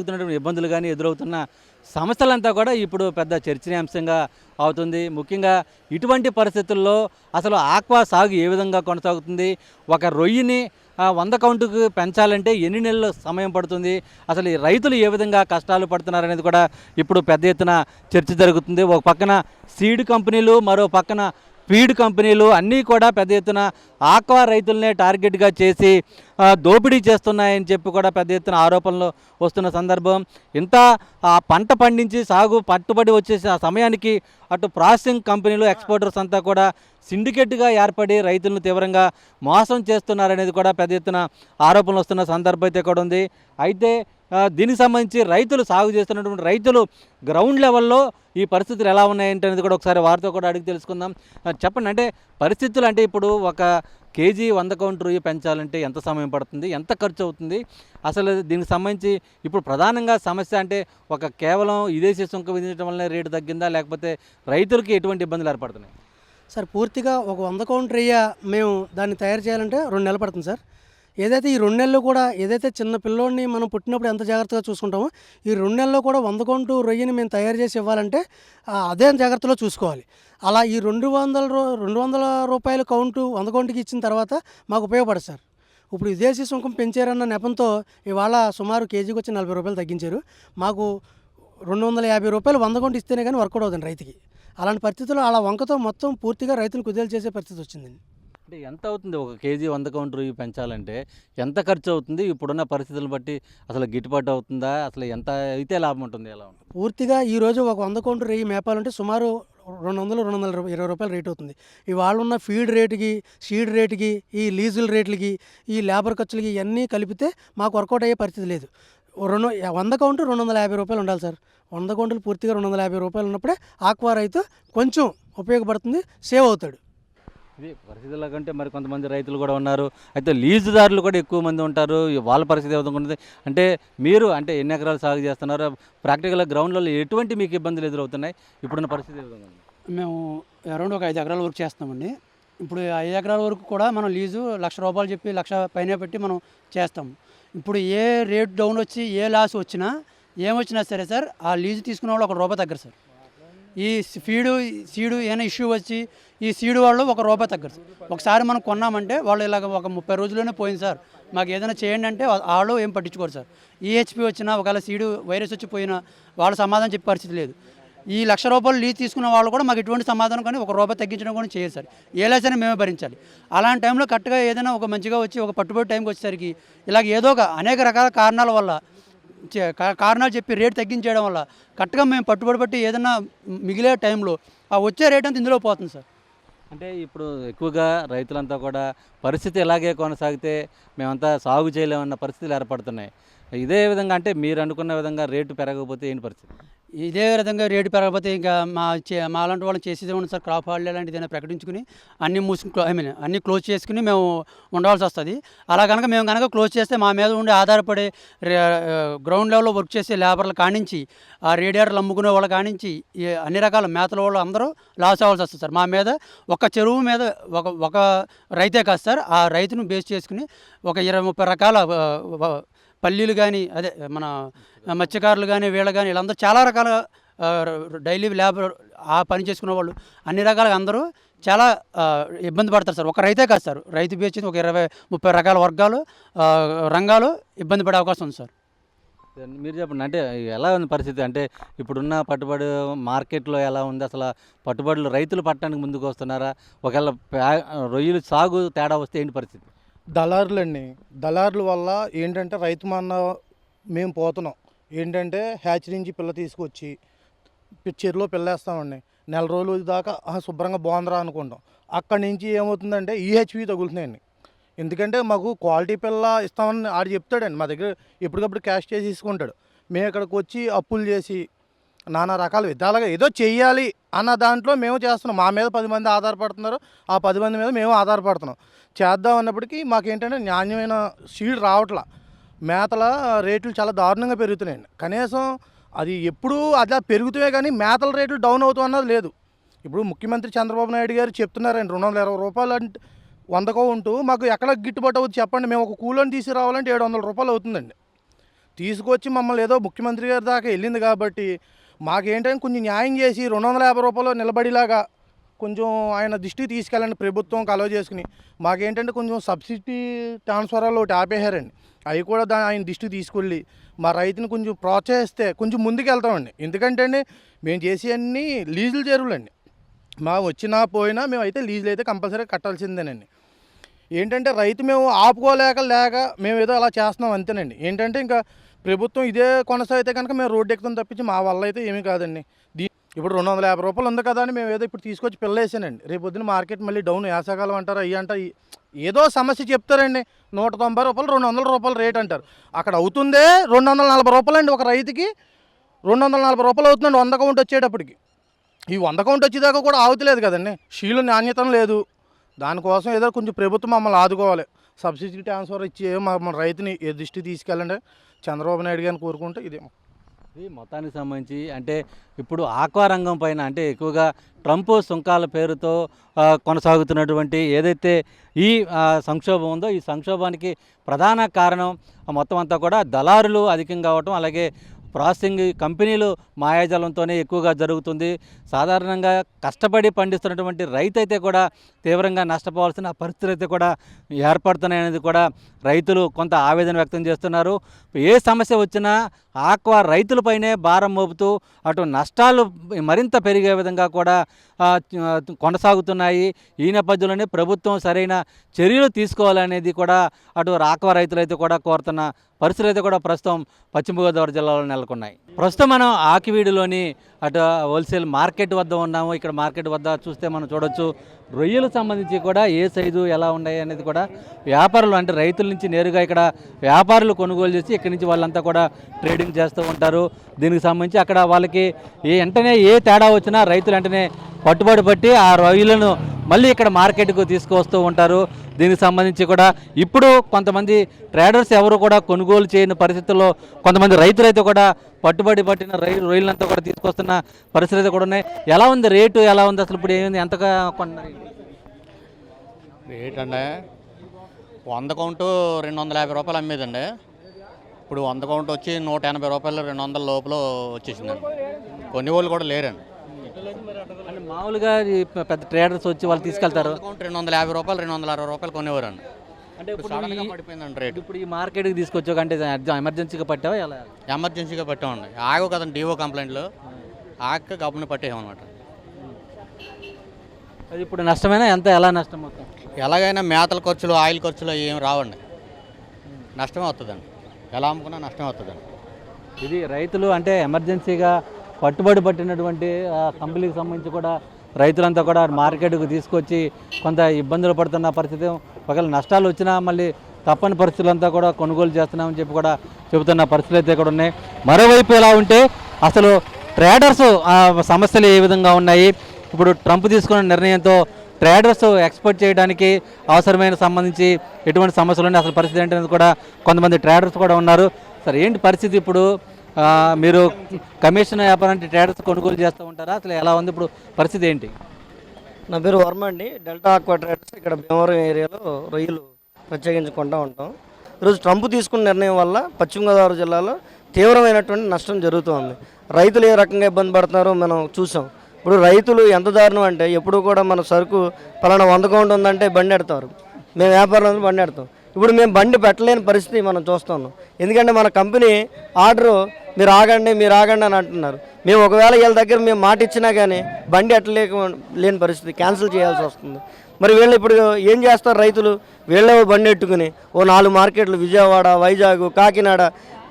ఎదురవుతున్నటువంటి ఇబ్బందులు కానీ ఎదురవుతున్న సమస్యలంతా కూడా ఇప్పుడు పెద్ద చర్చనీయాంశంగా అవుతుంది. ముఖ్యంగా ఇటువంటి పరిస్థితుల్లో అసలు ఆక్వా సాగు ఏ విధంగా కొనసాగుతుంది? ఒక రొయ్యిని వంద కౌంటుకు పెంచాలంటే ఎన్ని నెలలు సమయం పడుతుంది? అసలు ఈ రైతులు ఏ విధంగా కష్టాలు పడుతున్నారనేది కూడా ఇప్పుడు పెద్ద ఎత్తున చర్చ జరుగుతుంది. ఒక పక్కన సీడ్ కంపెనీలు మరో పక్కన ఫీడ్ కంపెనీలు అన్నీ కూడా పెద్ద ఎత్తున ఆక్వా రైతులనే టార్గెట్గా చేసి దోపిడీ చేస్తున్నాయని చెప్పి కూడా పెద్ద ఎత్తున ఆరోపణలు వస్తున్న సందర్భం. ఇంత ఆ పంట పండించి సాగు పట్టుబడి వచ్చేసిన సమయానికి అటు ప్రాసెసింగ్ కంపెనీలు ఎక్స్పోర్టర్స్ అంతా కూడా సిండికేట్గా ఏర్పడి రైతులను తీవ్రంగా మోసం చేస్తున్నారనేది కూడా పెద్ద ఎత్తున ఆరోపణలు వస్తున్న సందర్భం అయితే కూడా ఉంది. అయితే దీనికి సంబంధించి రైతులు సాగు చేస్తున్నటువంటి రైతులు గ్రౌండ్ లెవెల్లో ఈ పరిస్థితులు ఎలా ఉన్నాయంటే అనేది కూడా ఒకసారి వారితో కూడా అడిగి తెలుసుకుందాం. చెప్పండి అంటే పరిస్థితులు అంటే ఇప్పుడు ఒక కేజీ వంద కౌంటర్ రొయ్యి పెంచాలంటే ఎంత సమయం పడుతుంది ఎంత ఖర్చు అవుతుంది? అసలు దీనికి సంబంధించి ఇప్పుడు ప్రధానంగా సమస్య అంటే ఒక కేవలం విదేశీ సుంకం విధించడం వల్లనే రేటు తగ్గిందా? లేకపోతే రైతులకి ఎటువంటి ఇబ్బందులు ఏర్పడుతున్నాయి? సార్ పూర్తిగా ఒక వంద కౌంటర్ రొయ్య మేము దాన్ని తయారు చేయాలంటే రెండు నెలలు పడుతుంది సార్. ఏదైతే ఈ రెండు నెలలు కూడా ఏదైతే చిన్న పిల్లోడిని మనం పుట్టినప్పుడు ఎంత జాగ్రత్తగా చూసుకుంటామో ఈ రెండు నెలల్లో కూడా వంద కొంటు రొయ్యని మేము తయారు చేసి ఇవ్వాలంటే అదే జాగ్రత్తలో చూసుకోవాలి. అలా ఈ రెండు వందల రూ రెండు వందల రూపాయల కౌంటు వంద కౌంటుకి ఇచ్చిన తర్వాత మాకు ఉపయోగపడదు సార్. ఇప్పుడు విదేశీ సుంకం పెంచారన్న నెపంతో ఇవాళ సుమారు కేజీకి వచ్చి నలభై రూపాయలు తగ్గించారు. మాకు రెండు వందల యాభై రూపాయలు వంద కొంటు ఇస్తేనే కానీ వర్కౌట్ అవుతుంది రైతుకి. అలాంటి పరిస్థితుల్లో అలా వంకతో మొత్తం పూర్తిగా రైతులు కుదేలు చేసే పరిస్థితి వచ్చిందండి. అంటే ఎంత అవుతుంది ఒక కేజీ వంద కౌంటర్ రొయ్యి పెంచాలంటే ఎంత ఖర్చు అవుతుంది? ఇప్పుడున్న పరిస్థితులను బట్టి అసలు గిట్టుబాటు అవుతుందా? అసలు ఎంత అయితే లాభం ఉంటుంది? ఎలా ఉంటుంది? పూర్తిగా ఈరోజు ఒక వంద కౌంటర్ రెయ్యి మేపాలంటే సుమారు రెండు వందలు రెండు వందల ఇరవై రూపాయలు రేట్ అవుతుంది. ఇవాళ ఉన్న ఫీడ్ రేటుకి సీడ్ రేటుకి ఈ లీజుల రేట్లకి ఈ లేబర్ ఖర్చులకి ఇవన్నీ కలిపితే మాకు వర్కౌట్ అయ్యే పరిస్థితి లేదు. రెండు వంద కౌంటర్ రెండు వందల యాభై రూపాయలు ఉండాలి సార్. వంద కౌంటర్లు పూర్తిగా రెండు వందల యాభై రూపాయలు ఉన్నప్పుడే ఆక్వా రైతు కొంచెం ఉపయోగపడుతుంది సేవ్ అవుతాడు. ఇది పరిస్థితుల కంటే మరి కొంతమంది రైతులు కూడా ఉన్నారు. అయితే లీజుదారులు కూడా ఎక్కువ మంది ఉంటారు. వాళ్ళ పరిస్థితి ఏ విధంగా ఉంటుంది అంటే మీరు అంటే ఎన్ని ఎకరాలు సాగు చేస్తున్నారు? ప్రాక్టికల్గా గ్రౌండ్లలో ఎటువంటి మీకు ఇబ్బందులు ఎదురవుతున్నాయి? ఇప్పుడున్న పరిస్థితి ఏ విధంగా ఉంది? మేము అరౌండ్ ఒక ఐదు ఎకరాల వరకు చేస్తామండి. ఇప్పుడు ఐదు ఎకరాల వరకు కూడా మనం లీజు లక్ష రూపాయలు చెప్పి లక్ష పైన పెట్టి మనం చేస్తాం. ఇప్పుడు ఏ రేట్ డౌన్ వచ్చి ఏ లాస్ వచ్చినా ఏమొచ్చినా సరే సార్ ఆ లీజు తీసుకున్న వాళ్ళు ఒక రూపాయి తగ్గరు సార్. ఈ ఫీడు సీడు ఏమైనా ఇష్యూ వచ్చి ఈ సీడు వాళ్ళు ఒక రూపాయి తగ్గరు ఒకసారి మనం కొన్నామంటే వాళ్ళు ఇలాగ ఒక ముప్పై రోజుల్లోనే పోయింది సార్. మాకు ఏదైనా చేయండి అంటే వాళ్ళు ఏం పట్టించుకోరు సార్. ఈహెచ్పి వచ్చినా ఒకవేళ సీడు వైరస్ వచ్చి పోయినా వాళ్ళ సమాధానం చెప్పే పరిస్థితి లేదు. ఈ లక్ష రూపాయలు లీజ్ తీసుకున్న వాళ్ళు కూడా మాకు ఎటువంటి సమాధానం కానీ ఒక రూపాయి తగ్గించడం కూడా చేయరు సార్. ఏ మేమే భరించాలి. అలాంటి టైంలో కరెక్ట్గా ఏదైనా ఒక మంచిగా వచ్చి ఒక పట్టుబడి టైంకి వచ్చేసరికి ఇలాగ ఏదో ఒక అనేక రకాల కారణాల వల్ల కారణాలు చెప్పి రేటు తగ్గించేయడం వల్ల కరెక్ట్గా మేము పట్టుబడి పట్టి ఏదైనా మిగిలే టైంలో ఆ వచ్చే రేట్ అంతా ఇందులో పోతుంది సార్. అంటే ఇప్పుడు ఎక్కువగా రైతులంతా కూడా పరిస్థితి ఇలాగే కొనసాగితే మేమంతా సాగు చేయలేమన్న పరిస్థితులు ఏర్పడుతున్నాయి. ఇదే విధంగా అంటే మీరు అనుకున్న విధంగా రేటు పెరగకపోతే ఏంటి పరిస్థితి? ఇదే విధంగా రేటు పెరగకపోతే ఇంకా మా చే మా అలాంటి వాళ్ళు చేసేది ఉంది సార్. క్రాప్ హాలిడే లాంటిది ఏదైనా ప్రకటించుకుని అన్ని మూసుకుని ఐ మీన్ అన్ని క్లోజ్ చేసుకుని మేము ఉండవలసి వస్తుంది. అలా కనుక మేము కనుక క్లోజ్ చేస్తే మా మీద ఉండి ఆధారపడే గ్రౌండ్ లెవెల్లో వర్క్ చేసే లేబర్లు కానించి ఆ రేడియేటర్లు అమ్ముకునే వాళ్ళు కానించి అన్ని రకాల మేతల వాళ్ళు అందరూ లాస్ అవ్వాల్సి వస్తుంది సార్. మా మీద ఒక చెరువు మీద ఒక ఒక రైతే కాదు సార్. ఆ రైతును బేస్ చేసుకుని ఒక ఇరవై ముప్పై రకాల పల్లీలు కానీ అదే మన మత్స్యకారులు కానీ వీళ్ళు కానీ వీళ్ళందరూ చాలా రకాల డైలీ లేబర్ ఆ పని చేసుకునే వాళ్ళు. అన్ని రకాలుగా అందరూ చాలా ఇబ్బంది పడతారు సార్. ఒక రైతే కాదు సార్. రైతు బీచ్ ఒక ఇరవై ముప్పై రకాల వర్గాలు రంగాలు ఇబ్బంది పడే అవకాశం ఉంది సార్. మీరు చెప్పండి. అంటే ఎలా ఉంది పరిస్థితి? అంటే ఇప్పుడున్న పట్టుబడి మార్కెట్లో ఎలా ఉంది? అసలు పట్టుబడులు రైతులు పట్టడానికి ముందుకు వస్తున్నారా? ఒకవేళ రొయ్యలు సాగు తేడా వస్తే ఏంటి పరిస్థితి? దళారులండి. దళారుల వల్ల ఏంటంటే రైతు మన్న మేము పోతున్నాం. ఏంటంటే హ్యాచరీ నుంచి పిల్ల తీసుకొచ్చి పి- చెరువులో పిల్లేస్తామండి. నెల రోజులు దాకా శుభ్రంగా బాగుందిరా అనుకుంటాం. అక్కడి నుంచి ఏమవుతుందంటే ఈహెచ్వి తగులుతున్నాయండి. ఎందుకంటే మాకు క్వాలిటీ పిల్ల ఇస్తామని ఆడు చెప్తాడండి. మా దగ్గర ఎప్పటికప్పుడు క్యాష్ చేసి తీసుకుంటాడు. మేము ఇక్కడికి వచ్చి అప్పులు చేసి నానా రకాల విధాలుగా ఏదో చెయ్యాలి అన్న దాంట్లో మేము చేస్తున్నాం. మా మీద పది మంది ఆధారపడుతున్నారు. ఆ పది మంది మీద మేము ఆధారపడుతున్నాం. చేద్దాం అన్నప్పటికీ మాకేంటంటే నాణ్యమైన సీడ్ రావట్లా. మేతల రేట్లు చాలా దారుణంగా పెరుగుతున్నాయండి కనీసం అది ఎప్పుడూ అది పెరుగుతాయి కానీ మేతల రేట్లు డౌన్ అవుతాం అన్నది లేదు. ఇప్పుడు ముఖ్యమంత్రి చంద్రబాబు నాయుడు గారు చెప్తున్నారండి రెండు వందల ఇరవై రూపాయలు అంటే వందకో ఉంటూ మాకు ఎక్కడ గిట్టుబాటు అవుతుంది చెప్పండి. మేము ఒక కూలోని తీసుకురావాలంటే ఏడు వందల రూపాయలు అవుతుందండి. తీసుకొచ్చి మమ్మల్ని ఏదో ముఖ్యమంత్రి గారి దాకా వెళ్ళింది కాబట్టి మాకేంటంటే కొంచెం న్యాయం చేసి రెండు వందల యాభై రూపాయలు నిలబడిలాగా కొంచెం ఆయన దృష్టికి తీసుకెళ్ళండి ప్రభుత్వం కలవ చేసుకుని. మాకేంటంటే కొంచెం సబ్సిడీ ట్రాన్స్ఫరాలు ఒకటి ఆపేశారండి. అవి కూడా దా ఆయన దృష్టికి తీసుకెళ్ళి మా రైతుని కొంచెం ప్రోత్సహిస్తే కొంచెం ముందుకు వెళ్తామండి ఎందుకంటే అండి మేము చేసేవన్నీ లీజులు చేరువులండి. మా వచ్చినా పోయినా మేమైతే లీజులు అయితే కంపల్సరీ కట్టాల్సిందేనండి. ఏంటంటే రైతు మేము ఆపుకోలేక లేక మేము ఏదో అలా చేస్తున్నాం అంతేనండి. ఏంటంటే ఇంకా ప్రభుత్వం ఇదే కొనసాగితే కనుక మేము రోడ్డు ఎక్కుతాం తప్పించి మా వల్ల అయితే ఏమీ కాదండి. దీ ఇప్పుడు రెండు వందల యాభై రూపాయలు ఉంది కదా అని మేము ఏదో ఇప్పుడు తీసుకొచ్చి పిల్లేసానండి రేపు పొద్దున మార్కెట్ మళ్ళీ డౌన్. వేసవకాలం అంటారు అయ్యి అంటారు ఏదో సమస్య చెప్తారండి. నూట తొంభై రూపాయలు రెండు వందల రూపాయలు రేట్ అంటారు. అక్కడ అవుతుందే రెండు వందల నలభై రూపాయలు అండి ఒక రైతుకి. రెండు వందల నలభై రూపాయలు అవుతుందండి వంద కౌంట్ వచ్చేటప్పటికి. ఈ వంద కౌంట్ వచ్చేదాకా కూడా ఆగుతలేదు కదండి. షీలు నాణ్యత లేదు. దానికోసం ఏదో కొంచెం ప్రభుత్వం మమ్మల్ని ఆదుకోవాలి. సబ్సిడీ ట్రాన్స్ఫర్ ఇచ్చి మన రైతుని ఏ దృష్టి తీసుకెళ్ళండి చంద్రబాబు నాయుడు గారిని కోరుకుంటే ఇదే. ఇది మొత్తానికి సంబంధించి అంటే ఇప్పుడు ఆక్వా రంగం పైన అంటే ఎక్కువగా ట్రంప్ సుంకాల పేరుతో కొనసాగుతున్నటువంటి ఏదైతే ఈ సంక్షోభం ఉందో ఈ సంక్షోభానికి ప్రధాన కారణం ఆ మొత్తం అంతా కూడా దళారులు అధికంగా కావటం అలాగే ప్రాసెసింగ్ కంపెనీలు మాయాజాలంతోనే ఎక్కువగా జరుగుతుంది. సాధారణంగా కష్టపడి పండిస్తున్నటువంటి రైతు అయితే కూడా తీవ్రంగా నష్టపోవాల్సిన పరిస్థితులు అయితే కూడా ఏర్పడుతున్నాయనేది కూడా రైతులు కొంత ఆవేదన వ్యక్తం చేస్తున్నారు. ఏ సమస్య వచ్చినా ఆక్వా రైతులపైనే భారం మోపుతూ అటు నష్టాలు మరింత పెరిగే విధంగా కూడా కొనసాగుతున్నాయి. ఈ నేపథ్యంలోనే ప్రభుత్వం సరైన చర్యలు తీసుకోవాలనేది కూడా అటు ఆక్వా రైతులు అయితే కూడా కోరుతున్న పరిస్థితులు అయితే కూడా ప్రస్తుతం పశ్చిమ గోదావరి జిల్లాలో నెలకొన్నాయి. ప్రస్తుతం మనం ఆకివీడులోని అటు హోల్సేల్ మార్కెట్ వద్ద ఉన్నాము. ఇక్కడ మార్కెట్ వద్ద చూస్తే మనం చూడొచ్చు రొయ్యలకు సంబంధించి కూడా ఏ సైజు ఎలా ఉన్నాయి అనేది కూడా వ్యాపారులు అంటే రైతుల నుంచి నేరుగా ఇక్కడ వ్యాపారులు కొనుగోలు చేసి ఇక్కడి నుంచి వాళ్ళంతా కూడా ట్రేడింగ్ చేస్తూ ఉంటారు. దీనికి సంబంధించి అక్కడ వాళ్ళకి ఏ వెంటనే ఏ తేడా వచ్చినా రైతులు వెంటనే పట్టుబడి పట్టి ఆ రొయ్యలను మళ్ళీ ఇక్కడ మార్కెట్కు తీసుకువస్తూ ఉంటారు. దీనికి సంబంధించి కూడా ఇప్పుడు కొంతమంది ట్రేడర్స్ ఎవరు కూడా కొనుగోలు చేయని పరిస్థితుల్లో కొంతమంది రైతులైతే కూడా పట్టుబడి పట్టిన రై రొయ్యలంతా కూడా తీసుకొస్తున్న పరిస్థితులు కూడా ఉన్నాయి. ఎలా ఉంది రేటు? ఎలా ఉంది అసలు ఇప్పుడు ఏమైంది? ఎంతగా కొన్నారు రేట్ అండి. వంద కౌంటు రెండు వందల యాభై రూపాయలు అమ్మేదండి. ఇప్పుడు వంద కౌంట్ వచ్చి నూట ఎనభై రూపాయలు రెండు వందల లోపల వచ్చేసిందండి. కొన్ని వాళ్ళు కూడా లేరండి. అంటే మామూలుగా పెద్ద ట్రేడర్స్ వచ్చి వాళ్ళు తీసుకెళ్తారు. రెండు వందల యాభై రూపాయలు రెండు వందల అరవై రూపాయలు కొనేవారండి. అంటే ఇప్పుడు సడన్గా పడిపోయిందండి రేటు. ఇప్పుడు ఈ మార్కెట్కి తీసుకొచ్చాక అంటే ఎమర్జెన్సీగా పట్టావా ఎలా? ఎమర్జెన్సీగా పెట్టామండి. ఆగవు కదండి డివో కంప్లైంట్లు. ఆగక గబ్బుని పట్టేసాం అనమాట అది ఇప్పుడు నష్టమైనా? ఎంత? ఎలా నష్టం మొత్తం? ఎలాగైనా మేతల ఖర్చులు ఆయిల్ ఖర్చులు ఏమి రావండి. నష్టమే అవుతుందండి ఎలా అమ్ముకున్నా నష్టమే అవుతుందండి ఇది రైతులు అంటే ఎమర్జెన్సీగా పట్టుబడి పట్టినటువంటి కంపెనీకి సంబంధించి కూడా రైతులంతా కూడా మార్కెట్కు తీసుకొచ్చి కొంత ఇబ్బందులు పడుతున్న పరిస్థితి. ఒకవేళ నష్టాలు వచ్చినా మళ్ళీ తప్పని పరిస్థితులంతా కూడా కొనుగోలు చేస్తున్నామని చెప్పి కూడా చెబుతున్న పరిస్థితులు అయితే కూడా ఉన్నాయి. మరోవైపు ఎలా ఉంటే అసలు ట్రేడర్స్ సమస్యలు ఏ విధంగా ఉన్నాయి? ఇప్పుడు ట్రంప్ తీసుకున్న నిర్ణయంతో ట్రేడర్స్ ఎక్స్పోర్ట్ చేయడానికి అవసరమైన సంబంధించి ఎటువంటి సమస్యలు ఉన్నాయి? అసలు పరిస్థితి ఏంటనేది కూడా కొంతమంది ట్రేడర్స్ కూడా ఉన్నారు. సరే ఏంటి పరిస్థితి ఇప్పుడు? మీరు కమిషన్ వ్యాపారానికి ట్రేడర్స్ కొనుగోలు చేస్తూ ఉంటారా? అసలు ఎలా ఉంది ఇప్పుడు పరిస్థితి ఏంటి? నా పేరు వర్మ అండి. డెల్టా ఆక్వా ట్రేడర్స్ ఇక్కడ భీమవరం ఏరియాలో రొయ్యలు ప్రత్యేకించి కొంటూ ఉంటాం. ఈరోజు ట్రంప్ తీసుకున్న నిర్ణయం వల్ల పశ్చిమ గోదావరి జిల్లాలో తీవ్రమైనటువంటి నష్టం జరుగుతోంది రైతులు ఏ రకంగా ఇబ్బంది పడుతున్నారో మనం చూసాం. ఇప్పుడు రైతులు ఎంత దారుణం అంటే ఎప్పుడు కూడా మన సరుకు పలానా వంద కౌంట్ ఉందంటే బండి ఎడతారు. మేము వ్యాపారంలో బండి ఎడతాం. ఇప్పుడు మేము బండి పెట్టలేని పరిస్థితి మనం చూస్తున్నాం. ఎందుకంటే మన కంపెనీ ఆర్డరు మీరు ఆగండి మీరు ఆగండి అని అంటున్నారు. మేము ఒకవేళ వీళ్ళ దగ్గర మేము మాట ఇచ్చినా కానీ బండి ఎట్టలేక లేని పరిస్థితి క్యాన్సిల్ చేయాల్సి వస్తుంది. మరి వీళ్ళు ఇప్పుడు ఏం చేస్తారు రైతులు? వీళ్ళే బండి ఎట్టుకుని ఓ నాలుగు మార్కెట్లు విజయవాడ వైజాగ్ కాకినాడ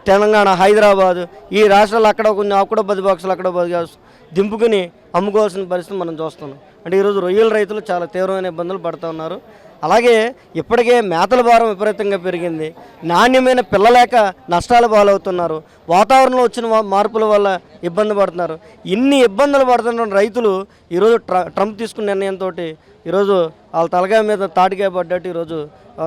తెలంగాణ హైదరాబాదు ఈ రాష్ట్రాలు అక్కడ కొంచెం అక్కడ పది బాక్సులు అక్కడ పది దింపుకుని అమ్ముకోవాల్సిన పరిస్థితి మనం చూస్తున్నాం. అంటే ఈరోజు రొయ్యల రైతులు చాలా తీవ్రమైన ఇబ్బందులు పడుతూ ఉన్నారు. అలాగే ఇప్పటికే మేతల భారం విపరీతంగా పెరిగింది. నాణ్యమైన పిల్లలేక నష్టాలు పాలవుతున్నారు. వాతావరణంలో వచ్చిన మార్పుల వల్ల ఇబ్బంది పడుతున్నారు. ఇన్ని ఇబ్బందులు పడుతున్న రైతులు ఈరోజు ట్ర ట్రంప్ తీసుకున్న నిర్ణయంతో ఈరోజు వాళ్ళ తలకాయ మీద తాటికాయ పడ్డట్టు ఈరోజు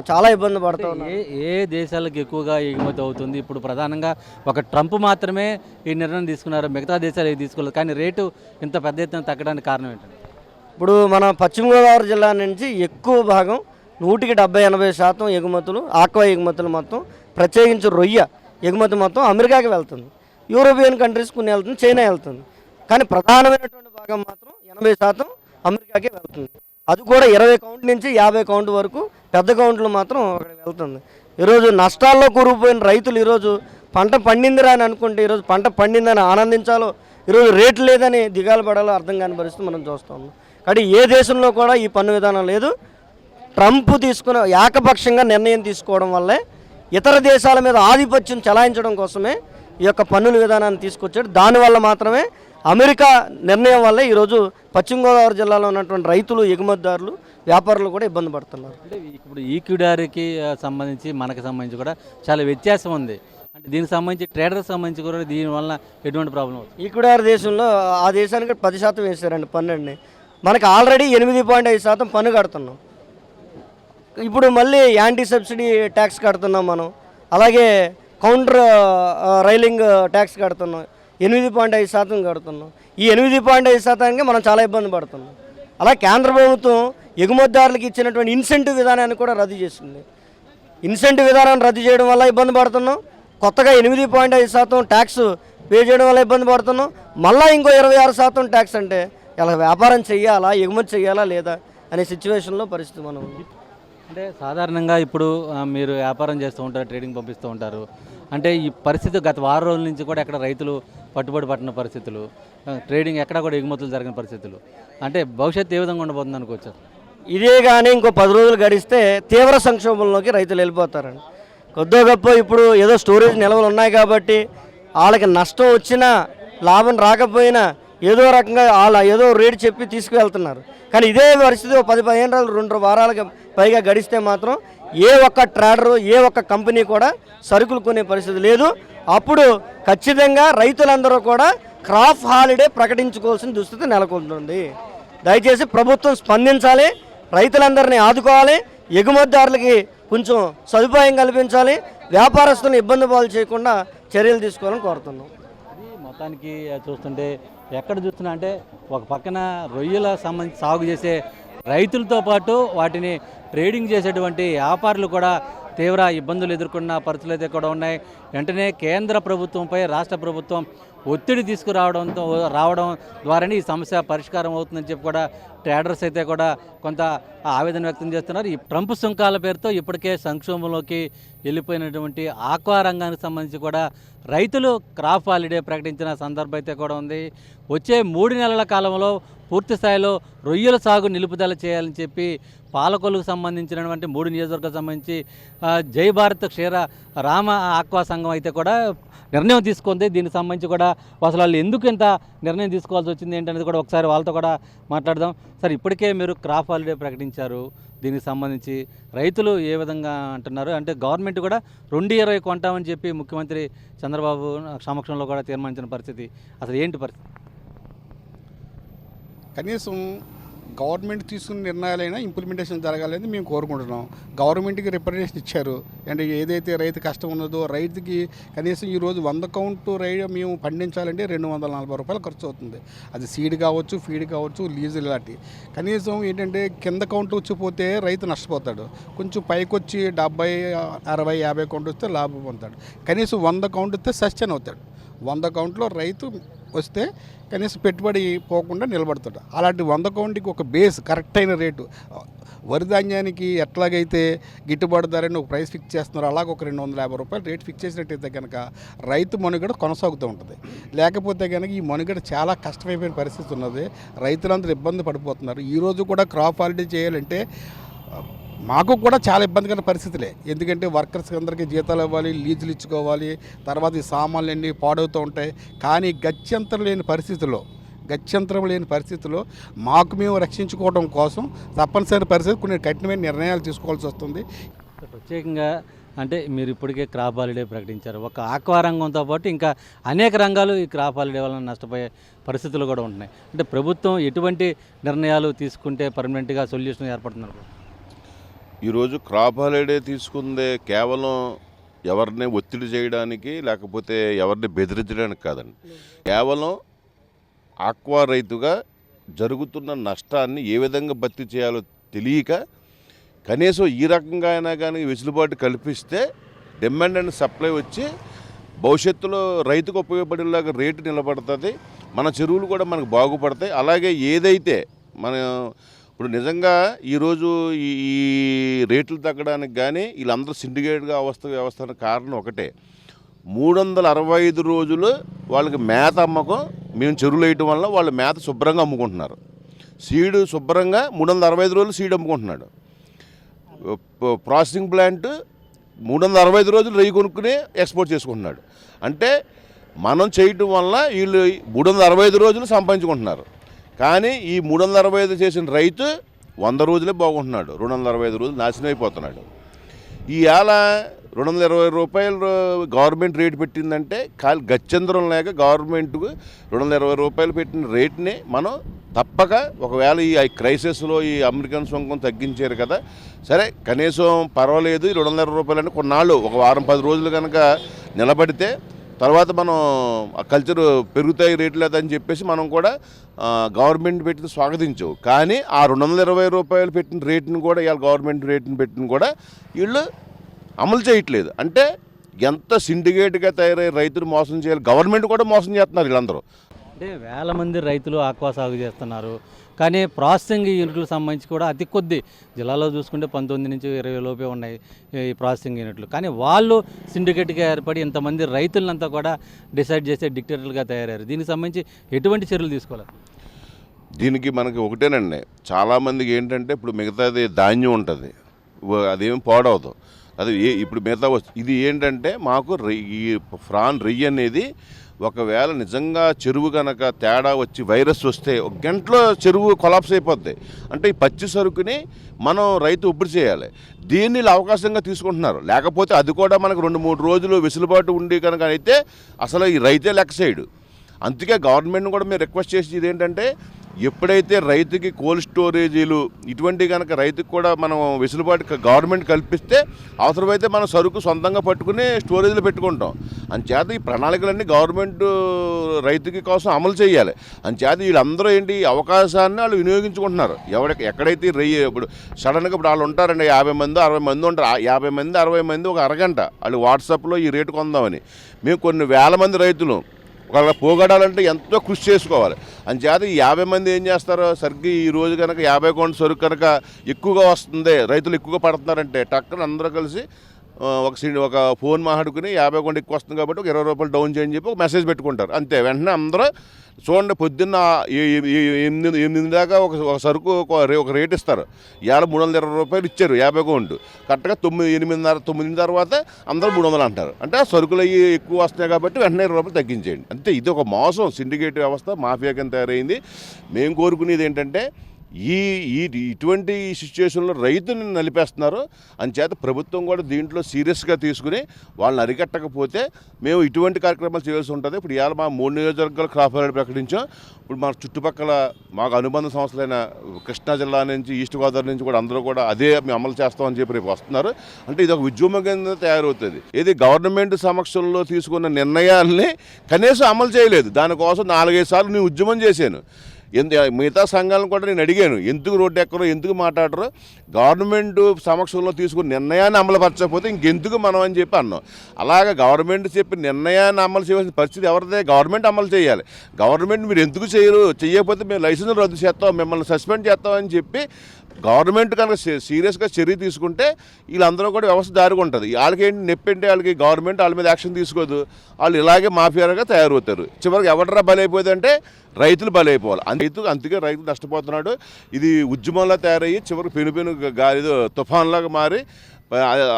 చాలా ఇబ్బంది పడుతూ ఉన్నారు. ఏ ఏ దేశాలకు ఎక్కువగా ఎగుమతి అవుతుంది? ఇప్పుడు ప్రధానంగా ఒక ట్రంప్ మాత్రమే ఈ నిర్ణయం తీసుకున్నారు. మిగతా దేశాలు ఏవి తీసుకోలేదు. కానీ రేటు ఇంత పెద్ద ఎత్తున తగ్గడానికి కారణం ఏంటంటే ఇప్పుడు మన పశ్చిమ గోదావరి జిల్లా నుంచి ఎక్కువ భాగం నూటికి డెబ్బై ఎనభై శాతం ఎగుమతులు ఆక్వా ఎగుమతులు మొత్తం ప్రత్యేకించి రొయ్య ఎగుమతి మొత్తం అమెరికాకి వెళ్తుంది. యూరోపియన్ కంట్రీస్ కొన్ని వెళ్తుంది చైనా వెళ్తుంది. కానీ ప్రధానమైనటువంటి భాగం మాత్రం ఎనభై శాతం అమెరికాకే వెళ్తుంది. అది కూడా ఇరవై కౌంట్ నుంచి యాభై కౌంట్ వరకు పెద్ద కౌంట్లు మాత్రం అక్కడ వెళ్తుంది. ఈరోజు నష్టాల్లో కూరుకుపోయిన రైతులు ఈరోజు పంట పండిందిరా అని అనుకుంటే ఈరోజు పంట పండిందని ఆనందించాలో ఈరోజు రేటు లేదని దిగాలు పడాలో అర్థం కాని పరిస్థితి మనం చూస్తాము కానీ ఏ దేశంలో కూడా ఈ పన్ను విధానం లేదు. ట్రంప్ తీసుకున్న ఏకపక్షంగా నిర్ణయం తీసుకోవడం వల్లే ఇతర దేశాల మీద ఆధిపత్యం చలాయించడం కోసమే ఈ యొక్క పన్నుల విధానాన్ని తీసుకొచ్చాడు. దానివల్ల మాత్రమే అమెరికా నిర్ణయం వల్లే ఈరోజు పశ్చిమ గోదావరి జిల్లాలో ఉన్నటువంటి రైతులు ఎగుమతిదారులు వ్యాపారులు కూడా ఇబ్బంది పడుతున్నారు. అంటే ఇప్పుడు ఈక్విడారికి సంబంధించి మనకి సంబంధించి కూడా చాలా వ్యత్యాసం ఉంది. అంటే దీనికి సంబంధించి ట్రేడర్కి సంబంధించి కూడా దీనివల్ల ఎటువంటి ప్రాబ్లం అవుతుంది? ఈక్వడార్ దేశంలో ఆ దేశానికి పది శాతం వేసారండి పన్నుని మనకు ఆల్రెడీ ఎనిమిది పాయింట్ ఐదు శాతం పన్ను కడుతున్నాం. ఇప్పుడు మళ్ళీ యాంటీ సబ్సిడీ ట్యాక్స్ కడుతున్నాం మనం. అలాగే కౌంటర్ రైలింగ్ ట్యాక్స్ కడుతున్నాం. ఎనిమిది పాయింట్ ఐదు శాతం కడుతున్నాం. ఈ ఎనిమిది పాయింట్ ఐదు శాతానికి మనం చాలా ఇబ్బంది పడుతున్నాం. అలా కేంద్ర ప్రభుత్వం ఎగుమతిదారులకు ఇచ్చినటువంటి ఇన్సెంటివ్ విధానాన్ని కూడా రద్దు చేసింది. ఇన్సెంటివ్ విధానాన్ని రద్దు చేయడం వల్ల ఇబ్బంది పడుతున్నాం. కొత్తగా ఎనిమిది పాయింట్ ఐదు శాతం ట్యాక్స్ పే చేయడం వల్ల ఇబ్బంది పడుతున్నాం. మళ్ళీ ఇంకో ఇరవై ఆరు శాతం ట్యాక్స్ అంటే ఇలా వ్యాపారం చెయ్యాలా ఎగుమతి చెయ్యాలా లేదా అనే సిచ్యువేషన్లో పరిస్థితి మనం ఉంది. అంటే సాధారణంగా ఇప్పుడు మీరు వ్యాపారం చేస్తూ ఉంటారు ట్రేడింగ్ పంపిస్తూ ఉంటారు. అంటే ఈ పరిస్థితి గత వారం రోజుల నుంచి కూడా ఎక్కడ రైతులు పట్టుబడి పట్టిన పరిస్థితులు ట్రేడింగ్ ఎక్కడ కూడా ఎగుమతులు జరిగిన పరిస్థితులు. అంటే భవిష్యత్తు ఏ విధంగా ఉండబోతుంది అనుకోవచ్చు? ఇదే కానీ ఇంకో పది రోజులు గడిస్తే తీవ్ర సంక్షోభంలోకి రైతులు వెళ్ళిపోతారండి. కొద్దో గొప్ప ఇప్పుడు ఏదో స్టోరేజ్ నిల్వలు ఉన్నాయి కాబట్టి వాళ్ళకి నష్టం వచ్చినా లాభం రాకపోయినా ఏదో రకంగా వాళ్ళ ఏదో రేటు చెప్పి తీసుకువెళ్తున్నారు. కానీ ఇదే పరిస్థితి పది పదిహేను రోజులు రెండు వారాలకు పైగా గడిస్తే మాత్రం ఏ ఒక్క ట్రేడరు ఏ ఒక్క కంపెనీ కూడా సరుకులు కొనే పరిస్థితి లేదు. అప్పుడు ఖచ్చితంగా రైతులందరూ కూడా క్రాప్ హాలిడే ప్రకటించుకోవాల్సిన దుస్థితి నెలకొంటుంది. దయచేసి ప్రభుత్వం స్పందించాలి రైతులందరినీ ఆదుకోవాలి ఎగుమతిదారులకి కొంచెం సదుపాయం కల్పించాలి వ్యాపారస్తులను ఇబ్బంది పాలు చేయకుండా చర్యలు తీసుకోవాలని కోరుతున్నాం. మొత్తానికి చూస్తుంటే ఎక్కడ చూస్తున్నా అంటే ఒక పక్కన రొయ్యల సంబంధించి సాగు చేసే రైతులతో పాటు వాటిని ట్రేడింగ్ చేసేటువంటి వ్యాపారులు కూడా తీవ్ర ఇబ్బందులు ఎదుర్కొన్న పరిస్థితులు అయితే కూడా ఉన్నాయి. వెంటనే కేంద్ర ప్రభుత్వంపై రాష్ట్ర ప్రభుత్వం ఒత్తిడి తీసుకురావడంతో రావడం ద్వారానే ఈ సమస్య పరిష్కారం అవుతుందని చెప్పి కూడా ట్రేడర్స్ అయితే కూడా కొంత ఆవేదన వ్యక్తం చేస్తున్నారు. ఈ ట్రంప్ సుంకాల పేరుతో ఇప్పటికే సంక్షోభంలోకి వెళ్ళిపోయినటువంటి ఆక్వా రంగానికి సంబంధించి కూడా రైతులు క్రాప్ హాలిడే ప్రకటించిన సందర్భం అయితే కూడా ఉంది. వచ్చే మూడు నెలల కాలంలో పూర్తి స్థాయిలో రొయ్యల సాగు నిలుపుదల చేయాలని చెప్పి పాలకొలుకు సంబంధించినటువంటి మూడు నియోజకవర్గాలకు సంబంధించి జై భారత్ క్షీర రామ ఆక్వా సంఘం అయితే కూడా నిర్ణయం తీసుకుంది. దీనికి సంబంధించి కూడా అసలు వాళ్ళు ఎందుకు ఇంత నిర్ణయం తీసుకోవాల్సి వచ్చింది ఏంటనేది కూడా ఒకసారి వాళ్ళతో కూడా మాట్లాడదాం. సార్ ఇప్పటికే మీరు క్రాప్ హాలిడే ప్రకటించారు. దీనికి సంబంధించి రైతులు ఏ విధంగా అంటున్నారు? అంటే గవర్నమెంట్ కూడా రెండు ఇరవై కొంటామని చెప్పి ముఖ్యమంత్రి చంద్రబాబు సమక్షంలో కూడా తీర్మానించిన పరిస్థితి. అసలు ఏంటి పరిస్థితి? కనీసం గవర్నమెంట్ తీసుకున్న నిర్ణయాలైనా ఇంప్లిమెంటేషన్ జరగాలని మేము కోరుకుంటున్నాం. గవర్నమెంట్కి రిప్రజెంటేషన్ ఇచ్చారు. అండ్ ఏదైతే రైతు కష్టం ఉన్నదో రైతుకి కనీసం ఈరోజు వంద కౌంట్ రై మేము పండించాలంటే రెండు వందల నలభై రూపాయలు ఖర్చు అవుతుంది. అది సీడ్ కావచ్చు ఫీడ్ కావచ్చు లీజు ఇలాంటి. కనీసం ఏంటంటే కింద కౌంట్ వచ్చిపోతే రైతు నష్టపోతాడు. కొంచెం పైకి వచ్చి డెబ్బై అరవై యాభై కౌంట్ వస్తే లాభం పొందుతాడు. కనీసం వంద కౌంట్ వస్తే సస్టైన్ అవుతాడు. వంద కౌంట్లో రైతు వస్తే కనీసం పెట్టుబడి పోకుండా నిలబడతాడు. అలాంటి వంద కౌంట్కి ఒక బేస్ కరెక్ట్ అయిన రేటు. వరి ధాన్యానికి ఎట్లాగైతే గిట్టుబాటు ధరని ఒక ప్రైస్ ఫిక్స్ చేస్తున్నారో అలాగ ఒక రెండు వందల యాభై రూపాయలు రేట్ ఫిక్స్ చేసినట్టయితే కనుక రైతు మనుగడ కొనసాగుతూ ఉంటుంది. లేకపోతే కనుక ఈ మనుగడ చాలా కష్టమైపోయిన పరిస్థితి ఉన్నది. రైతులందరూ ఇబ్బంది పడిపోతున్నారు. ఈరోజు కూడా క్రాప్ హాలిడే చేయాలంటే మాకు కూడా చాలా ఇబ్బందికర పరిస్థితులే. ఎందుకంటే వర్కర్స్ అందరికీ జీతాలు ఇవ్వాలి లీజులు ఇచ్చుకోవాలి తర్వాత ఈ సామాన్లు అన్నీ పాడవుతూ ఉంటాయి. కానీ గత్యంతరం లేని పరిస్థితుల్లో గత్యంతరం లేని పరిస్థితుల్లో మాకు మేము రక్షించుకోవడం కోసం తప్పనిసరి పరిస్థితి కొన్ని కఠినమైన నిర్ణయాలు తీసుకోవాల్సి వస్తుంది. ప్రత్యేకంగా అంటే మీరు ఇప్పటికే క్రాప్ హాలిడే ప్రకటించారు. ఒక ఆక్వా రంగంతో పాటు ఇంకా అనేక రంగాలు ఈ క్రాప్ హాలిడే వలన నష్టపోయే పరిస్థితులు కూడా ఉంటున్నాయి. అంటే ప్రభుత్వం ఎటువంటి నిర్ణయాలు తీసుకుంటే పర్మనెంట్గా సొల్యూషన్ ఏర్పడుతున్నారు ఈరోజు క్రాప్ హాలిడే తీసుకుందే కేవలం ఎవరిని ఒత్తిడి చేయడానికి లేకపోతే ఎవరిని బెదిరించడానికి కాదండి. కేవలం ఆక్వా రైతుగా జరుగుతున్న నష్టాన్ని ఏ విధంగా భర్తీ చేయాలో తెలియక కనీసం ఈ రకంగా అయినా కానీ వెసులుబాటు కల్పిస్తే డిమాండ్ అండ్ సప్లై వచ్చి భవిష్యత్తులో రైతుకు ఉపయోగపడేలాగా రేటు నిలబడుతుంది. మన చెరువులు కూడా మనకు బాగుపడతాయి. అలాగే ఏదైతే మన ఇప్పుడు నిజంగా ఈరోజు ఈ ఈ రేట్లు తగ్గడానికి కానీ వీళ్ళందరూ సిండికేట్గా అవస్థ వ్యవస్థ కారణం ఒకటే. మూడు వందల అరవై ఐదు రోజులు వాళ్ళకి మేత అమ్మకం మేము చెరువులు వేయటం వల్ల వాళ్ళు మేత శుభ్రంగా అమ్ముకుంటున్నారు. సీడు శుభ్రంగా మూడు వందల అరవై ఐదు రోజులు సీడ్ అమ్ముకుంటున్నాడు. ప్రాసెసింగ్ ప్లాంట్ మూడు వందల అరవై ఐదు రోజులు రయ్యి కొనుక్కుని ఎక్స్పోర్ట్ చేసుకుంటున్నాడు. అంటే మనం చేయటం వల్ల వీళ్ళు మూడు వందల అరవై ఐదు రోజులు సంపాదించుకుంటున్నారు. కానీ ఈ మూడు వందల అరవై ఐదు చేసిన రైతు వంద రోజులే బాగుంటున్నాడు. రెండు వందల అరవై ఐదు రోజులు నాశనం అయిపోతున్నాడు. ఈ రెండు వందల ఇరవై రూపాయలు గవర్నమెంట్ రేటు పెట్టిందంటే ఖాళీ గచ్చంద్రం లేక గవర్నమెంట్కు రెండు వందల ఇరవై రూపాయలు పెట్టిన రేట్ని మనం తప్పక ఒకవేళ ఈ క్రైసిస్లో ఈ అమెరికన్ సొంకం తగ్గించారు కదా సరే కనీసం పర్వాలేదు రెండు వందల ఇరవై రూపాయలు అంటే కొన్నాళ్ళు ఒక వారం పది రోజులు కనుక నిలబడితే తర్వాత మనం ఆ కల్చర్ పెరుగుతాయి రేట్లు లేదని చెప్పేసి మనం కూడా గవర్నమెంట్ పెట్టిన స్వాగతించవు కానీ ఆ రెండు వందల ఇరవై రూపాయలు పెట్టిన రేటును కూడా ఇవాళ గవర్నమెంట్ రేటును పెట్టిన కూడా వీళ్ళు అమలు చేయట్లేదు. అంటే ఎంత సిండికేట్గా తయారై రైతులు మోసం చేయాలి గవర్నమెంట్ కూడా మోసం చేస్తున్నారు వీళ్ళందరూ. అంటే వేల మంది రైతులు ఆక్వా సాగు చేస్తున్నారు. కానీ ప్రాసెసింగ్ యూనిట్లకు సంబంధించి కూడా అతి కొద్ది జిల్లాలో చూసుకుంటే పంతొమ్మిది నుంచి ఇరవై లోపే ఉన్నాయి ఈ ప్రాసెసింగ్ యూనిట్లు. కానీ వాళ్ళు సిండికేట్గా ఏర్పడి ఇంతమంది రైతులంతా కూడా డిసైడ్ చేసే డిక్టేటర్లుగా తయారయ్యారు. దీనికి సంబంధించి ఎటువంటి చర్యలు తీసుకోవాలి దీనికి మనకి ఒకటేనండి. చాలామందికి ఏంటంటే ఇప్పుడు మిగతాది ధాన్యం ఉంటుంది. అదేమి పాడవదు. అది ఇప్పుడు మిగతా వస్తు ఇది ఏంటంటే మాకు ఈ ఫ్రాన్ రెయ్యి అనేది ఒకవేళ నిజంగా చెరువు కనుక తేడా వచ్చి వైరస్ వస్తే ఒక గంటలో చెరువు కొలాప్స్ అయిపోద్ది. అంటే ఈ పచ్చి సరుకుని మనం రైతు ఉబ్బడి చేయాలి. దీన్ని అవకాశంగా తీసుకుంటున్నారు. లేకపోతే అది కూడా మనకు రెండు మూడు రోజులు వెసులుబాటు ఉండి కనుక అయితే అసలు ఈ రైతే లెక్క చేయడు. అందుకే గవర్నమెంట్ కూడా మేము రిక్వెస్ట్ చేసేది ఏంటంటే ఎప్పుడైతే రైతుకి కోల్డ్ స్టోరేజీలు ఇటువంటి కనుక రైతుకు కూడా మనం వెసులుబాటు గవర్నమెంట్ కల్పిస్తే అవసరమైతే మనం సరుకు సొంతంగా పట్టుకుని స్టోరేజ్లో పెట్టుకుంటాం. అంచేత ఈ ప్రణాళికలన్నీ గవర్నమెంట్ రైతుకి కోసం అమలు చేయాలి. అంచేత వీళ్ళందరూ ఏంటి అవకాశాన్ని వాళ్ళు వినియోగించుకుంటున్నారు. ఎవడ ఎక్కడైతే రై ఇప్పుడు సడన్గా ఇప్పుడు వాళ్ళు ఉంటారండి యాభై మంది అరవై మంది ఉంటారు. ఆ యాభై మంది అరవై మంది ఒక అరగంట వాళ్ళు వాట్సాప్లో ఈ రేటు కొందామని. మేము కొన్ని వేల మంది రైతులు వాళ్ళ పోగొడాలంటే ఎంతో కృషి చేసుకోవాలి. అంచేత ఈ యాభై మంది ఏం చేస్తారు సరిగ్గా ఈ రోజు కనుక యాభై కొండ సరుకు కనుక ఎక్కువగా వస్తుంది రైతులు ఎక్కువగా పడుతున్నారంటే టక్కన అందరూ కలిసి ఒక సీ ఒక ఫోన్ మాట్లాడుకుని యాభై కొండ ఎక్కువ వస్తుంది కాబట్టి ఒక ఇరవై రూపాయలు డౌన్ చేయని చెప్పి ఒక మెసేజ్ పెట్టుకుంటారు. అంతే. వెంటనే అందరూ చూడండి పొద్దున్న ఎనిమిది ఎనిమిది దాకా ఒక ఒక సరుకు ఒక రే- ఒక రేట్ ఇస్తారు. ఇవాళ మూడు వందల ఇరవై రూపాయలు ఇచ్చారు యాభై కొండు కరెక్ట్గా తొమ్మిది ఎనిమిదిన్నర తొమ్మిది తర్వాత అందరూ మూడు వందలు అంటారు. అంటే ఆ సరుకులు అవి ఎక్కువ వస్తున్నాయి కాబట్టి వెంటనే ఇరవై రూపాయలు తగ్గించేయండి. అంతే. ఇది ఒక మోసం. సిండికేట్ వ్యవస్థ మాఫియా కింద తయారైంది. మేము కోరుకునేది ఏంటంటే ఈ ఈ ఇటువంటి సిచ్యువేషన్లో రైతుని నలిపేస్తున్నారు. అంచేత ప్రభుత్వం కూడా దీంట్లో సీరియస్గా తీసుకుని వాళ్ళని అరికట్టకపోతే మేము ఇటువంటి కార్యక్రమాలు చేయాల్సి ఉంటుంది. ఇప్పుడు ఇవాళ మా మూడు నియోజకవర్గాలు క్రాప్ హాలిడే ప్రకటించాం. ఇప్పుడు మా చుట్టుపక్కల మాకు అనుబంధ సంస్థలైన కృష్ణా జిల్లా నుంచి ఈస్ట్ గోదావరి నుంచి కూడా అందరూ కూడా అదే మేము అమలు చేస్తామని చెప్పి రేపు వస్తున్నారు. అంటే ఇది ఒక ఉద్యమం కింద తయారవుతుంది. ఇది గవర్నమెంట్ సమక్షంలో తీసుకున్న నిర్ణయాల్ని కనీసం అమలు చేయలేదు. దానికోసం నాలుగైదు సార్లు నేను ఉద్యమం చేశాను. ఎందు మిగతా సంఘాలను కూడా నేను అడిగాను. ఎందుకు రోడ్డు ఎక్కరో ఎందుకు మాట్లాడరు? గవర్నమెంట్ సమక్షంలో తీసుకున్న నిర్ణయాన్ని అమలుపరచకపోతే ఇంకెందుకు మనం అని చెప్పి అన్నాం. అలాగే గవర్నమెంట్ చెప్పిన నిర్ణయాన్ని అమలు చేయవలసిన పరిస్థితి ఎవరిదే? గవర్నమెంట్ అమలు చేయాలి. గవర్నమెంట్ మీరు ఎందుకు చేయరు? చేయకపోతే మేము లైసెన్స్ రద్దు చేస్తాం మిమ్మల్ని సస్పెండ్ చేస్తామని చెప్పి గవర్నమెంట్ కనుక సీరియస్గా చర్య తీసుకుంటే వీళ్ళందరూ కూడా వ్యవస్థ దారిగా ఉంటుంది. వాళ్ళకి ఏంటి నెప్పంటే వాళ్ళకి గవర్నమెంట్ వాళ్ళ మీద యాక్షన్ తీసుకోదు. వాళ్ళు ఇలాగే మాఫియాగా తయారవుతారు. చివరికి ఎవడరా బలైపోయింది అంటే రైతులు బలైపోవాలి. రైతు అందుకే రైతు నష్టపోతున్నాడు. ఇది ఉద్యమంలా తయారయ్యి చివరికి పెను పెను గాలి తుఫాన్లాగా మారి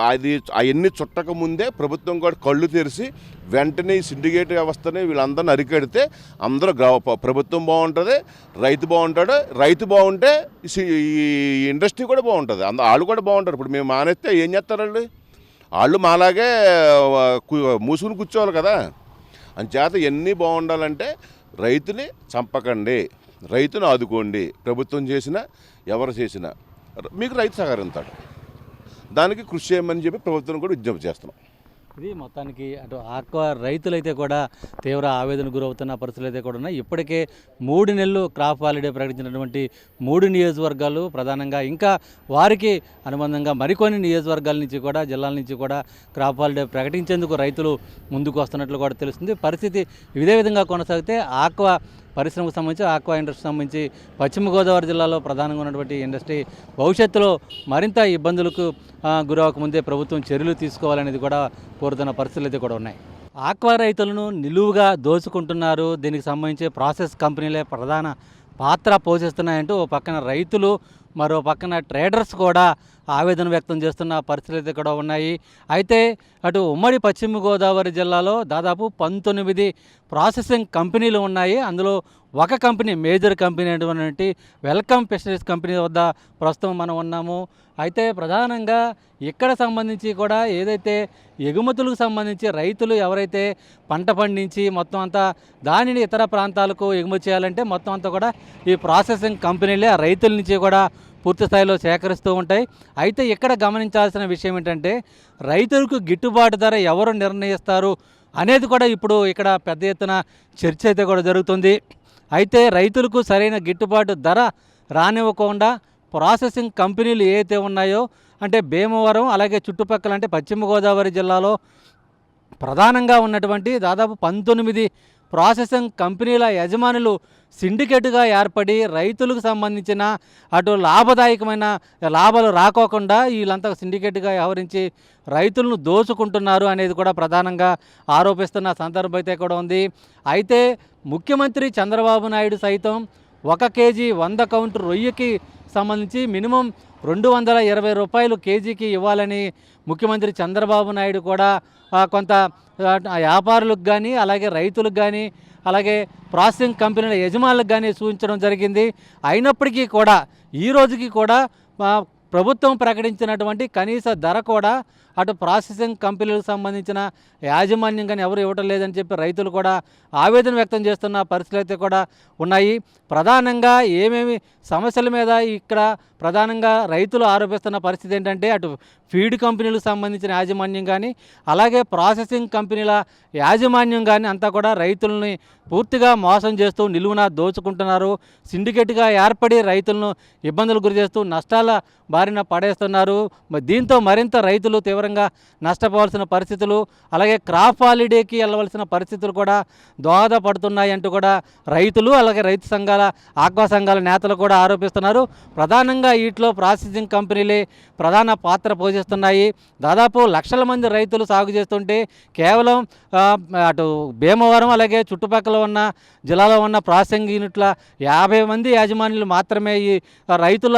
అది అవన్నీ చుట్టక ముందే ప్రభుత్వం కూడా కళ్ళు తెరిచి వెంటనే ఈ సిండికేట్ వ్యవస్థని వీళ్ళందరిని అరికెడితే అందరూ గ్రా- ప్రభుత్వం బాగుంటుంది రైతు బాగుంటాడు రైతు బాగుంటే ఈ ఇండస్ట్రీ కూడా బాగుంటుంది. అంద వాళ్ళు కూడా బాగుంటారు. ఇప్పుడు మేము మానేస్తే ఏం చేస్తారండి? వాళ్ళు మాలాగే మూసుకుని కూర్చోవాలి కదా. అంచేత ఎన్ని బాగుండాలంటే రైతుని చంపకండి రైతును ఆదుకోండి. ప్రభుత్వం చేసినా ఎవరు చేసినా. మీకు రైతు సహకరిస్తాడు దానికి కృషి చేయమని చెప్పి ప్రభుత్వం కూడా విజ్ఞప్తి చేస్తున్నాం. ఇది మొత్తానికి అటు ఆక్వా రైతులైతే కూడా తీవ్ర ఆవేదన గురవుతున్న పరిస్థితులు అయితే కూడా ఉన్నాయి. ఇప్పటికే మూడు నెలలు క్రాప్ హాలిడే ప్రకటించినటువంటి మూడు నియోజకవర్గాలు ప్రధానంగా ఇంకా వారికి అనుబంధంగా మరికొన్ని నియోజకవర్గాల నుంచి కూడా జిల్లాల నుంచి కూడా క్రాప్ హాలిడే ప్రకటించేందుకు రైతులు ముందుకు వస్తున్నట్లు కూడా తెలుస్తుంది. పరిస్థితి ఇదే విధంగా కొనసాగితే ఆక్వా పరిశ్రమకు సంబంధించి ఆక్వా ఇండస్ట్రీకి సంబంధించి పశ్చిమ గోదావరి జిల్లాలో ప్రధానంగా ఉన్నటువంటి ఇండస్ట్రీ భవిష్యత్తులో మరింత ఇబ్బందులకు గురవకముందే ప్రభుత్వం చర్యలు తీసుకోవాలనేది కూడా కోరుతున్న పరిస్థితులు అయితే కూడా ఉన్నాయి. ఆక్వా రైతులను నిలువుగా దోచుకుంటున్నారు. దీనికి సంబంధించి ప్రాసెస్ కంపెనీలే ప్రధాన పాత్ర పోషిస్తున్నాయంటూ ఓ పక్కన రైతులు మరో పక్కన ట్రేడర్స్ కూడా ఆవేదన వ్యక్తం చేస్తున్న పరిస్థితులు అయితే కూడా ఉన్నాయి. అయితే అటు ఉమ్మడి పశ్చిమ గోదావరి జిల్లాలో దాదాపు పంతొమ్మిది ప్రాసెసింగ్ కంపెనీలు ఉన్నాయి. అందులో ఒక కంపెనీ మేజర్ కంపెనీ అయినటువంటి వెల్కమ్ ఫిషరీస్ కంపెనీ వద్ద ప్రస్తుతం మనం ఉన్నాము. అయితే ప్రధానంగా ఇక్కడ సంబంధించి కూడా ఏదైతే ఎగుమతులకు సంబంధించి రైతులు ఎవరైతే పంట పండించి మొత్తం అంతా దానిని ఇతర ప్రాంతాలకు ఎగుమతి చేయాలంటే మొత్తం అంతా కూడా ఈ ప్రాసెసింగ్ కంపెనీలే రైతుల నుంచి కూడా పూర్తి స్థాయిలో సేకరిస్తూ ఉంటాయి. అయితే ఇక్కడ గమనించాల్సిన విషయం ఏంటంటే రైతులకు గిట్టుబాటు ధర ఎవరు నిర్ణయిస్తారు అనేది కూడా ఇప్పుడు ఇక్కడ పెద్ద ఎత్తున చర్చ అయితే కూడా జరుగుతుంది. అయితే రైతులకు సరైన గిట్టుబాటు ధర రానివ్వకుండా ప్రాసెసింగ్ కంపెనీలు ఏవైతే ఉన్నాయో అంటే భీమవరం అలాగే చుట్టుపక్కల అంటే పశ్చిమ గోదావరి జిల్లాలో ప్రధానంగా ఉన్నటువంటి దాదాపు పంతొమ్మిది ప్రాసెసింగ్ కంపెనీల యజమానులు సిండికేట్గా ఏర్పడి రైతులకు సంబంధించిన అటు లాభదాయకమైన లాభాలు రాకోకుండా వీళ్ళంతా సిండికేట్గా వ్యవహరించి రైతులను దోచుకుంటున్నారు అనేది కూడా ప్రధానంగా ఆరోపిస్తున్న సందర్భం అయితే కూడా ఉంది. అయితే ముఖ్యమంత్రి చంద్రబాబు నాయుడు సైతం ఒక కేజీ వంద కౌంట్ రొయ్యకి సంబంధించి మినిమం రెండు వందల ఇరవై రూపాయలు కేజీకి ఇవ్వాలని ముఖ్యమంత్రి చంద్రబాబు నాయుడు కూడా కొంత వ్యాపారులకు కానీ అలాగే రైతులకు కానీ అలాగే ప్రాసెసింగ్ కంపెనీల యజమానులకు కానీ సూచించడం జరిగింది. అయినప్పటికీ కూడా ఈ రోజుకి కూడా ప్రభుత్వం ప్రకటించినటువంటి కనీస ధర కూడా అటు ప్రాసెసింగ్ కంపెనీలకు సంబంధించిన యాజమాన్యం కానీ ఎవరు ఇవ్వటం లేదని చెప్పి రైతులు కూడా ఆవేదన వ్యక్తం చేస్తున్న పరిస్థితులు అయితే కూడా ఉన్నాయి. ప్రధానంగా ఏమేమి సమస్యల మీద ఇక్కడ ప్రధానంగా రైతులు ఆరోపిస్తున్న పరిస్థితి ఏంటంటే అటు ఫీడ్ కంపెనీలకు సంబంధించిన యాజమాన్యం కానీ అలాగే ప్రాసెసింగ్ కంపెనీల యాజమాన్యం కానీ అంతా కూడా రైతులని పూర్తిగా మోసం చేస్తూ నిలువున దోచుకుంటున్నారు. సిండికేట్గా ఏర్పడి రైతులను ఇబ్బందులు గురి చేస్తూ నష్టాల బారిన పడేస్తున్నారు. దీంతో మరింత రైతులు తీవ్రంగా నష్టపోవాల్సిన పరిస్థితులు అలాగే క్రాప్ హాలిడేకి వెళ్ళవలసిన పరిస్థితులు కూడా దోహదపడుతున్నాయి అంటూ కూడా రైతులు అలాగే రైతు సంఘాల ఆక్వా సంఘాల నేతలు కూడా ఆరోపిస్తున్నారు. ప్రధానంగా వీటిలో ప్రాసెసింగ్ కంపెనీలే ప్రధాన పాత్ర పోషిస్తున్నాయి. దాదాపు లక్షల మంది రైతులు సాగు చేస్తుంటే కేవలం అటు భీమవరం అలాగే చుట్టుపక్కల ఉన్న జిల్లాలో ఉన్న ప్రాసెసింగ్ యూనిట్ల యాభై మంది యాజమాన్యులు మాత్రమే ఈ రైతుల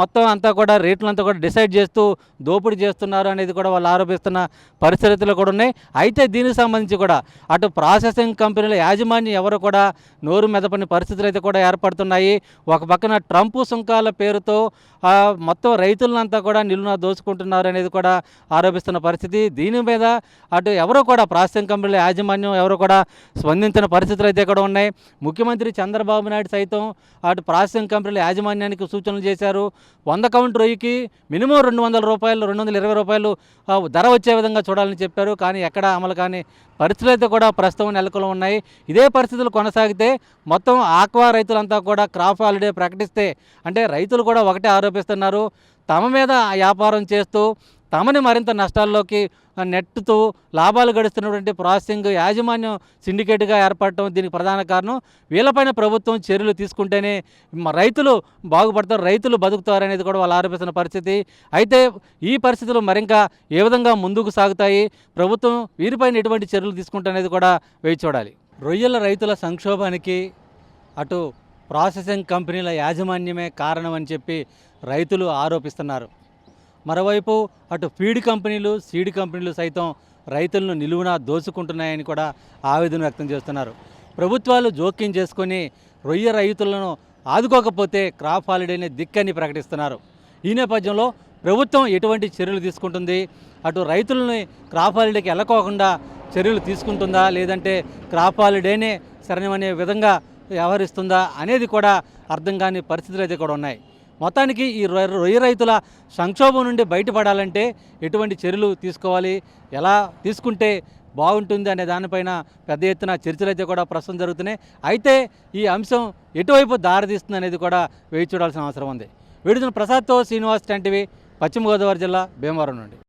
మొత్తం అంతా కూడా రేట్లంతా కూడా డిసైడ్ చేస్తూ దోపిడీ చేస్తున్నారు అనేది కూడా వాళ్ళు ఆరోపిస్తున్న పరిస్థితులు కూడా ఉన్నాయి. అయితే దీనికి సంబంధించి కూడా అటు ప్రాసెసింగ్ కంపెనీల యాజమాన్యం ఎవరు కూడా నోరు మెదపని పరిస్థితులు అయితే కూడా ఏర్పడుతున్నాయి. ఒక పక్కన ట్రంప్ సుంకాల పేరుతో మొత్తం రైతులంతా కూడా నిలువున దోచుకుంటున్నారు అనేది కూడా ఆరోపిస్తున్న పరిస్థితి. దీని మీద అటు ఎవరో కూడా ప్రాసెసింగ్ కంపెనీల యాజమాన్యం ఎవరు కూడా స్పందించిన పరిస్థితులు అయితే కూడా ఉన్నాయి. ముఖ్యమంత్రి చంద్రబాబు నాయుడు సైతం అటు ప్రాసెసింగ్ కంపెనీల యాజమాన్యానికి సూచనలు చేశారు. వంద కౌంట్ రొయ్యికి మినిమం రెండు వందల రూపాయలు రెండు వందల ఇరవై రూపాయలు ధర వచ్చే విధంగా చూడాలని చెప్పారు. కానీ ఎక్కడ అమలు కానీ పరిస్థితులు అయితే కూడా ప్రస్తుతం నెలకొని ఉన్నాయి. ఇదే పరిస్థితులు కొనసాగితే మొత్తం ఆక్వా రైతులంతా కూడా క్రాప్ హాలిడే ప్రకటిస్తే అంటే రైతులు కూడా ఒకటే ఆరోపిస్తున్నారు తమ మీద వ్యాపారం చేస్తూ తమని మరింత నష్టాల్లోకి నెట్టుతూ లాభాలు గడుస్తున్నటువంటి ప్రాసెసింగ్ యాజమాన్యం సిండికేట్గా ఏర్పడటం దీనికి ప్రధాన కారణం. వీళ్ళపైన ప్రభుత్వం చర్యలు తీసుకుంటేనే రైతులు బాగుపడతారు రైతులు బతుకుతారనేది కూడా వాళ్ళు ఆరోపిస్తున్న పరిస్థితి. అయితే ఈ పరిస్థితులు మరింకా ఏ విధంగా ముందుకు సాగుతాయి? ప్రభుత్వం వీరిపైన ఎటువంటి చర్యలు తీసుకుంటనేది కూడా వేచి చూడాలి. రొయ్యల రైతుల సంక్షోభానికి అటు ప్రాసెసింగ్ కంపెనీల యాజమాన్యమే కారణం అని చెప్పి రైతులు ఆరోపిస్తున్నారు. మరోవైపు అటు ఫీడ్ కంపెనీలు సీడ్ కంపెనీలు సైతం రైతులను నిలువున దోచుకుంటున్నాయని కూడా ఆవేదన వ్యక్తం చేస్తున్నారు. ప్రభుత్వాలు జోక్యం చేసుకొని రొయ్య రైతులను ఆదుకోకపోతే క్రాప్ హాలిడేని దిక్కని ప్రకటిస్తున్నారు. ఈ నేపథ్యంలో ప్రభుత్వం ఎటువంటి చర్యలు తీసుకుంటుంది? అటు రైతులని క్రాప్ హాలిడేకి వెళ్ళకోకుండా చర్యలు తీసుకుంటుందా? లేదంటే క్రాప్ హాలిడేనే శరణమనే విధంగా వ్యవహరిస్తుందా? అనేది కూడా అర్థం కాని పరిస్థితులు అయితే కూడా ఉన్నాయి. మొత్తానికి ఈ రొయ్య రొయ్య రైతుల సంక్షోభం నుండి బయటపడాలంటే ఎటువంటి చర్యలు తీసుకోవాలి? ఎలా తీసుకుంటే బాగుంటుంది అనే దానిపైన పెద్ద ఎత్తున చర్చలు అయితే కూడా ప్రస్తుతం జరుగుతున్నాయి. అయితే ఈ అంశం ఎటువైపు దారితీస్తుంది అనేది కూడా వేచి చూడాల్సిన అవసరం ఉంది. వీడిన ప్రసాద్తో శ్రీనివాస్ టెంటివి పశ్చిమ గోదావరి జిల్లా భీమవరం నుండి.